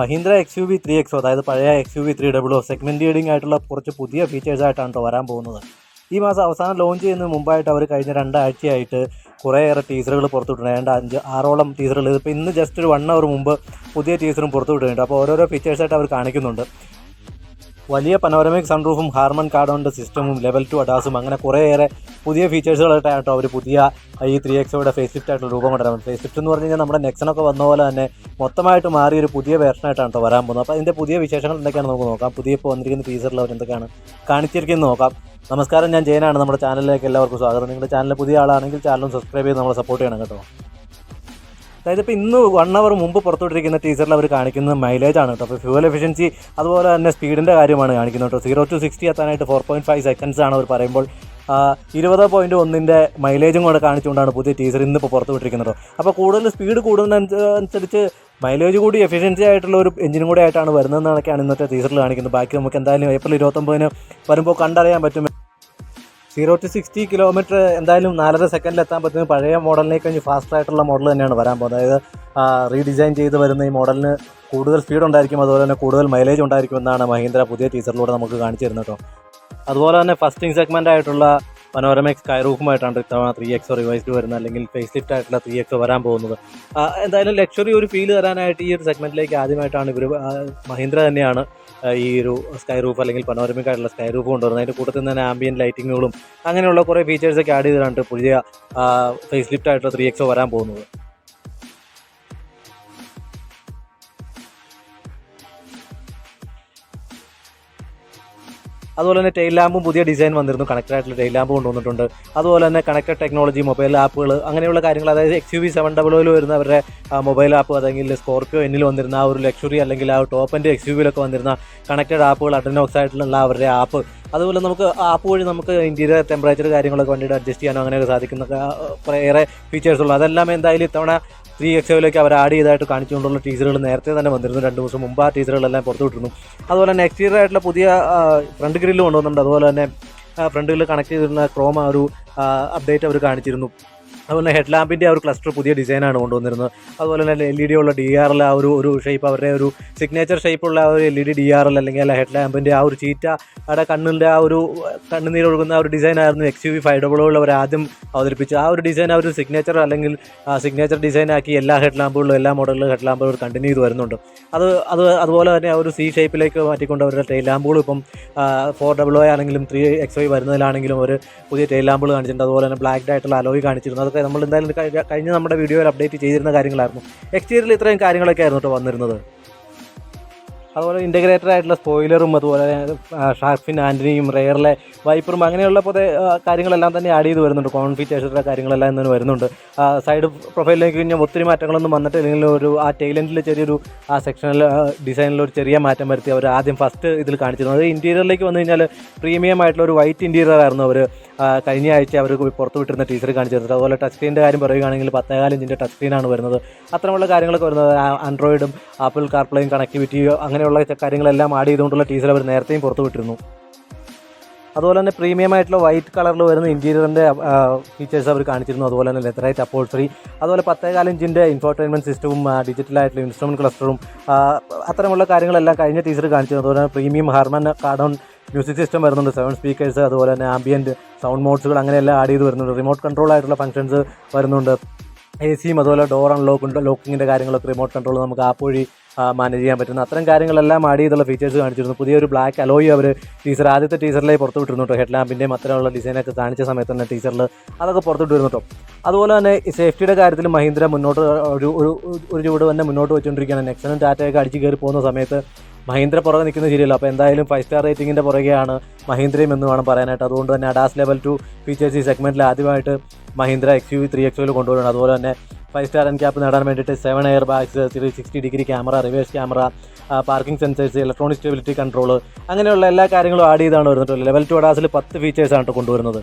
Mahindra X U V three XO അതായത് പഴയ X U V three double O segment leading ആയിട്ടുള്ള കുറച്ച് പുതിയ ഫീച്ചേഴ്സ് ആയിട്ടാണ് കേട്ടോ വരാൻ പോകുന്നത്. ഈ മാസം അവസാനം ലോഞ്ച് ചെയ്യുന്നതിന് മുമ്പായിട്ട് അവർ കഴിഞ്ഞ രണ്ടാഴ്ചയായിട്ട് കുറേയേറെ ടീസറുകൾ പുറത്തുവിട്ടുണ്ട് ഏണ്ട അഞ്ച് ആറോളം ടീസറുകൾ ഇപ്പോൾ ഇന്ന് ജസ്റ്റ് ഒരു വൺ അവർ മുമ്പ് പുതിയ ടീസറും പുറത്തുവിട്ടിട്ടുണ്ട്. അപ്പോൾ ഓരോരോ ഫീച്ചേഴ്സായിട്ട് അവർ കാണിക്കുന്നുണ്ട്. വലിയ പനോരമിക് സൺറൂഫും ഹാർമൺ കാർഡോണിന്റെ സിസ്റ്റമും ലെവൽ ടു അഡാസും അങ്ങനെ കുറേയേറെ പുതിയ ഫീച്ചേഴ്സുകളായിട്ടാണ് കേട്ടോ അവർ പുതിയ ഈ ത്രീ എക്സോയുടെ ഫേസ് ലിഫ്റ്റ് ആയിട്ടുള്ള രൂപം കൊണ്ടുവരാൻ ഫേസ് ലിഫ്റ്റ് എന്ന് പറഞ്ഞു കഴിഞ്ഞാൽ നമ്മുടെ നെക്സനൊക്കെ വന്ന പോലെ തന്നെ മൊത്തമായിട്ട് മാറിയ ഒരു പുതിയ വേർഷനായിട്ടാണ് കേട്ടോ വരാൻ പോകുന്നത്. അപ്പോൾ അതിന്റെ പുതിയ വിശേഷങ്ങൾ എന്തൊക്കെയാണ് നമുക്ക് നോക്കാം. പുതിയ ഇപ്പോൾ വന്നിരിക്കുന്ന ഫീച്ചറിൽ അവർ എന്തൊക്കെയാണ് കാണിച്ചിരിക്കുന്നത് നോക്കാം. നമസ്കാരം ഞാൻ ജയനാണ്. നമ്മുടെ ചാനലിലേക്ക് എല്ലാവർക്കും സ്വാഗതം. നിങ്ങളുടെ ചാനൽ പുതിയ ആളാണെങ്കിൽ ചാനലും സബ്സ്ക്രൈബ് ചെയ്ത് നമ്മളെ സപ്പോർട്ട് ചെയ്യണം കേട്ടോ. അതായത് ഇപ്പോൾ ഇന്ന് വൺ അവർ മുമ്പ് പുറത്തുവിട്ടിരിക്കുന്ന ടീച്ചറിൽ അവർ കാണിക്കുന്നത് മൈലേജ് ആണ് കേട്ടോ അപ്പോൾ ഫ്യൂവൽ എഫിഷ്യൻസി അതുപോലെ തന്നെ സ്പീഡിന്റെ കാര്യമാണ് കാണിക്കുന്നത് കേട്ടോ സീറോ ടു സിക്സ്റ്റി എത്താനായിട്ട് ഫോർ പോയിന്റ് ഫൈവ് സെക്കൻഡ്സ് ആണ് അവർ പറയുമ്പോൾ ഇരുപത് പോയിന്റ് ഒന്നിന്റെ മൈലേജും കൂടെ കാണിച്ചുകൊണ്ടാണ് പുതിയ ടീച്ചർ ഇന്നിപ്പോൾ പുറത്ത് വിട്ടിരിക്കുന്നത് അപ്പോൾ കൂടുതൽ സ്പീഡ് കൂടുന്നതനുസരിച്ച് മൈലേജ് കൂടി എഫിഷ്യൻസി ആയിട്ടുള്ള ഒരു എഞ്ചിനും കൂടി ആയിട്ടാണ് വരുന്നതെന്നൊക്കെയാണ് ഇന്നത്തെ ടീച്ചറിൽ കാണിക്കുന്നത്. ബാക്കി നമുക്ക് എന്തായാലും ഏപ്രിൽ ഇരുപത്തൊമ്പതിന് വരുമ്പോൾ കണ്ടറിയാൻ പറ്റും. സീറോ ടു സിക്സ്റ്റി കിലോമീറ്റർ എന്തായാലും നാലര സെക്കൻഡിൽ എത്താൻ പറ്റുന്ന പഴയ മോഡലിനേക്ക് കഴിഞ്ഞ് ഫാസ്റ്റ് ആയിട്ടുള്ള മോഡൽ തന്നെയാണ് വരാൻ പോകുന്നത്. അതായത് റീഡിസൈൻ ചെയ്ത് വരുന്ന ഈ മോഡലിന് കൂടുതൽ സ്പീഡ് ഉണ്ടായിരിക്കും. അതുപോലെ തന്നെ കൂടുതൽ മൈലേജ് ഉണ്ടായിരിക്കും എന്നാണ് മഹീന്ദ്ര പുതിയ ടീച്ചറിലൂടെ നമുക്ക് കാണിച്ചു തരുന്നത് കേട്ടോ അതുപോലെ തന്നെ ഫസ്റ്റിംഗ് സെഗ്മെന്റ് ആയിട്ടുള്ള മനോരമ എക്സ് റൂഫുമായിട്ടാണ് ഇത്തവണ ത്രീ എക്സോ റിവൈസ്ഡ് വരുന്നത് അല്ലെങ്കിൽ ഫേസ് ലിഫ്റ്റ് ആയിട്ടുള്ള ത്രീ എക്സോ വരാൻ പോകുന്നത്. എന്തായാലും ലക്ഷറി ഒരു ഫീൽ തരാനായിട്ട് ഈ ഒരു സെഗ്മെന്റിലേക്ക് ആദ്യമായിട്ടാണ് ഇവർ മഹീന്ദ്ര തന്നെയാണ് ഈ ഒരു സ്കൈ റൂഫ് അല്ലെങ്കിൽ പനോരമിക് ആയിട്ടുള്ള സ്കൈ റൂഫ് കൊണ്ടുവരുന്നത്. അതിന്റെ കൂട്ടത്തിൽ തന്നെ ആംബിയൻ ലൈറ്റിങ്ങുകളും അങ്ങനെയുള്ള കുറേ ഫീച്ചേഴ്സൊക്കെ ആഡ് ചെയ്തിട്ടാണ് പുതിയ ഫേസ് ലിഫ്റ്റ് ആയിട്ടുള്ള ത്രീ എക്സോ വരാൻ പോകുന്നത്. അതുപോലെ തന്നെ ടെയിൽ ലാമ്പും പുതിയ ഡിസൈൻ വന്നിരുന്നു. കണക്റ്റഡ് ആയിട്ടുള്ള ടെയിൽ ലാമ്പ് കൊണ്ടുവന്നിട്ടുണ്ട്. അതുപോലെ തന്നെ കണക്റ്റഡ് ടെക്നോളജി മൊബൈൽ ആപ്പുകൾ അങ്ങനെയുള്ള കാര്യങ്ങൾ അതായത് X U V seven double വരുന്ന അവരുടെ മൊബൈൽ ആപ്പ് അല്ലെങ്കിൽ സ്കോർപ്പിയോ എന്നിൽ വന്നിരുന്ന ആ ഒരു ലക്ഷറി അല്ലെങ്കിൽ ആ ടോപ്പ് എന്റെ എക്സ് യു വിയിലൊക്കെ വന്നിരുന്ന കണക്റ്റഡ് ആപ്പുകൾ അഡനോക്സ് ആയിട്ടുള്ള അവരുടെ ആപ്പ് അതുപോലെ നമുക്ക് ആപ്പ് വഴി നമുക്ക് ഇന്റീരിയർ ടെമ്പറേച്ചർ കാര്യങ്ങളൊക്കെ വേണ്ടിയിട്ട് അഡ്ജസ്റ്റ് ചെയ്യാനോ അങ്ങനെയൊക്കെ സാധിക്കുന്ന ഫീച്ചേഴ്സ് ഉള്ളൂ. അതെല്ലാം എന്തായാലും ഇത്തവണ ത്രീ എക്സോയിലേക്ക് അവർ ആഡ് ചെയ്തായിട്ട് കാണിച്ചുകൊണ്ടുള്ള ടീച്ചറുകൾ നേരത്തെ തന്നെ വന്നിരുന്നു. രണ്ട് ദിവസം മുമ്പ് ആ ടീച്ചറുകളെല്ലാം പുറത്തു വിട്ടിരുന്നു. അതുപോലെ തന്നെ എക്സ്റ്റീരിയർ ആയിട്ടുള്ള പുതിയ ഫ്രണ്ട് ഗ്രില്ല് കൊണ്ടുവന്നിട്ടുണ്ട്. അതുപോലെ തന്നെ ഫ്രണ്ട് ഗ്രില്ല് കണക്ട് ചെയ്തിരുന്ന ക്രോമ ഒരു അപ്ഡേറ്റ് അവർ കാണിച്ചിരുന്നു. അതുപോലെ ഹെഡ് ലാമ്പിന്റെ ആ ഒരു ക്ലസ്റ്റർ പുതിയ ഡിസൈനാണ് കൊണ്ടുവന്നിരുന്നത്. അതുപോലെ തന്നെ എൽ ഇ ഡി ഉള്ള ഡി ആർ എൽ ആ ഒരു ഒരു ഷേപ്പ് അവരുടെ ഒരു സിഗ്നേച്ചർ ഷേപ്പുള്ള ആ ഒരു L E D D R L അല്ലെങ്കിൽ അല്ല ഹെഡ് ലാമ്പിന്റെ ആ ഒരു ചീറ്റ അവിടെ കണ്ണിന്റെ ആ ഒരു കണ്ണുനീരൊഴുകുന്ന ആ ഒരു ഡിസൈനായിരുന്നു X U V five double അവർ ആദ്യം അവതരിപ്പിച്ചു ആ ഒരു ഡിസൈൻ ആ ഒരു സിഗ്നേച്ചർ അല്ലെങ്കിൽ സിഗ്നേച്ചർ ഡിസൈൻ ആക്കി എല്ലാ ഹെഡ് ലാമ്പുകളിലും എല്ലാ മോഡലിലും ഹെഡ് ലാമ്പുകൾ കണ്ടിന്യൂ ചെയ്ത് വരുന്നുണ്ട്. അത് അത് അതുപോലെ തന്നെ ആ ഒരു സി ഷേപ്പിലേക്ക് മാറ്റിക്കൊണ്ട് അവരുടെ ടെയിൽ ലാമ്പുകളും ഇപ്പം ഫോർ ഡബിൾ ഒ ആണെങ്കിലും ത്രീ എക്സ് വൈ വരുന്നതിലാണെങ്കിലും ഒരു പുതിയ ടെയിൽ ലാമ്പുകൾ കാണിച്ചിട്ടുണ്ട്. അതുപോലെ തന്നെ ബ്ലാക്ക് ആയിട്ടുള്ള അലോയ് കാണിച്ചിരുന്നു. അതൊക്കെ നമ്മൾ എന്തായാലും കഴിഞ്ഞ- നമ്മുടെ വീഡിയോയിൽ അപ്ഡേറ്റ് ചെയ്തിരുന്ന കാര്യങ്ങളായിരുന്നു. എക്സ്റ്റീരിയറിൽ ഇത്രയും കാര്യങ്ങളൊക്കെ ആയിരുന്നു കേട്ടോ വന്നിരുന്നത്. അതുപോലെ ഇന്റഗ്രേറ്റഡ് ആയിട്ടുള്ള സ്പോയിലറും അതുപോലെ ഷാർഫിൻ ആന്റണിയും റെയറിലെ വൈപ്പറും അങ്ങനെയുള്ള പൊതുവെ കാര്യങ്ങളെല്ലാം തന്നെ ആഡ് ചെയ്ത് വരുന്നുണ്ട്. കോൺഫിറ്റേഷന്റെ കാര്യങ്ങളെല്ലാം ഇന്ന് വരുന്നുണ്ട്. സൈഡ് പ്രൊഫൈലിലേക്ക് കഴിഞ്ഞാൽ ഒത്തിരി മാറ്റങ്ങളൊന്നും വന്നിട്ട് അല്ലെങ്കിൽ ഒരു ആ ടൈലന്റിൽ ചെറിയൊരു ആ സെക്ഷനിൽ ഡിസൈനിൽ ഒരു ചെറിയ മാറ്റം വരുത്തി അവർ ആദ്യം ഫസ്റ്റ് ഇതിൽ കാണിച്ചിരുന്നു അത് ഇന്റീരിയറിലേക്ക് വന്നു കഴിഞ്ഞാൽ പ്രീമിയം ആയിട്ടുള്ള ഒരു വൈറ്റ് ഇന്റീരിയർ ആയിരുന്നു അവർ കഴിഞ്ഞ ആഴ്ച അവർ പുറത്തു വിട്ടിരുന്ന ടീച്ചർ കാണിച്ചിരുന്നത്. അതുപോലെ ടച്ച് സ്ക്രീനിന്റെ കാര്യം പറയുകയാണെങ്കിൽ പത്തേകാൽ ഇഞ്ചിന്റെ ടച്ച് സ്ക്രീനാണ് വരുന്നത്. അത്തരമുള്ള കാര്യങ്ങളൊക്കെ വരുന്നത് ആൻഡ്രോയിഡും ആപ്പിൾ കാർപ്ലേയും കണക്ടിവിറ്റിയോ അങ്ങനെയുള്ള കാര്യങ്ങളെല്ലാം ആഡ് ചെയ്തുകൊണ്ടുള്ള ടീച്ചർ അവർ നേരത്തെയും പുറത്തുവിട്ടിരുന്നു അതുപോലെ തന്നെ പ്രീമിയം ആയിട്ടുള്ള വൈറ്റ് കളറിൽ വരുന്ന ഇന്റീരിയറിന്റെ ഫീച്ചേഴ്സ് അവർ കാണിച്ചിരുന്നു. അതുപോലെ തന്നെ ലെതറൈറ്റ് അപ്പോൾസറി അതുപോലെ പത്തേകാൽ ഇഞ്ചിന്റെ ഇൻഫോർടൈൻമെന്റ് സിസ്റ്റവും ഡിജിറ്റൽ ആയിട്ടുള്ള ഇൻസ്ട്രുമെന്റ് ക്ലസ്റ്ററും അത്തരമുള്ള കാര്യങ്ങളെല്ലാം കഴിഞ്ഞ ടീച്ചർ കാണിച്ചിരുന്നു. അതുപോലെ തന്നെ premium Harman Kardon music system വരുന്നുണ്ട് സെവൻ സ്പീക്കേഴ്സ് അതുപോലെ തന്നെ ആംബിയന്റ് സൗണ്ട് മോഡ്സുകൾ അങ്ങനെയെല്ലാം ആഡ് ചെയ്ത് വരുന്നുണ്ട്. റിമോട്ട് കൺട്രോൾ ആയിട്ടുള്ള ഫംഗ്ഷൻസ് വരുന്നുണ്ട്. എ സിയും അതുപോലെ ഡോർ അൺലോക്ക് ഉണ്ട് ലോക്കിങ്ങിന്റെ കാര്യങ്ങളൊക്കെ റിമോട്ട് കൺട്രോൾ നമുക്ക് ആപ്പ് വഴി മാനേജ് ചെയ്യാൻ പറ്റുന്ന. അത്തരം കാര്യങ്ങളെല്ലാം ആഡ് ചെയ്തുള്ള ഫീച്ചേഴ്സ് കാണിച്ചിരുന്നു. പുതിയൊരു ബ്ലാക്ക് അലോയി അവർ ടീച്ചർ ആദ്യത്തെ ടീച്ചറിലേക്ക് പുറത്ത് വിട്ടിരുന്നു കേട്ടോ. ഹെഡ് ലാമ്പിന്റെയും അത്തരമുള്ള ഡിസൈനൊക്കെ കാണിച്ച സമയത്ത് തന്നെ ടീച്ചറിൽ അതൊക്കെ പുറത്തുവിട്ട് വരുന്നു കേട്ടോ. അതുപോലെ തന്നെ സേഫ്റ്റിയുടെ കാര്യത്തിൽ മഹീന്ദ്ര മുന്നോട്ട് ഒരു ഒരു ചുവട് തന്നെ മുന്നോട്ട് വെച്ചുകൊണ്ടിരിക്കുകയാണ് നെക്സനും ടാറ്റയൊക്കെ അടിച്ച് കയറി പോകുന്ന സമയത്ത് മഹീന്ദ്ര പുറകെ നിൽക്കുന്ന ശരിയല്ല അപ്പോൾ എന്തായാലും ഫൈവ് സ്റ്റാർ റേറ്റിംഗിന്റെ പുറകെയാണ് മഹീന്ദ്രയും എന്ന് വേണം പറയാനായിട്ട്. അതുകൊണ്ട് തന്നെ അഡാസ് ലെവൽ ടു ഫീച്ചേഴ്സ് ഈ സെഗ്മെന്റിൽ ആദ്യമായിട്ട് Mahindra X U three X യുവിൽ കൊണ്ടുവരുന്നത് അതുപോലെ തന്നെ ഫൈവ് സ്റ്റാർ എൻ ക്യാപ്പ് നേടാൻ വേണ്ടിയിട്ട് seven air bags three sixty degree camera reverse camera parking sensors electronic stability control അങ്ങനെയുള്ള എല്ലാ കാര്യങ്ങളും ആഡ് ചെയ്താണ് വരുന്നത്. ലെവൽ ടു അഡാസിൽ പത്ത് ഫീച്ചേഴ്സാണ് കൊണ്ടുവരുന്നത്.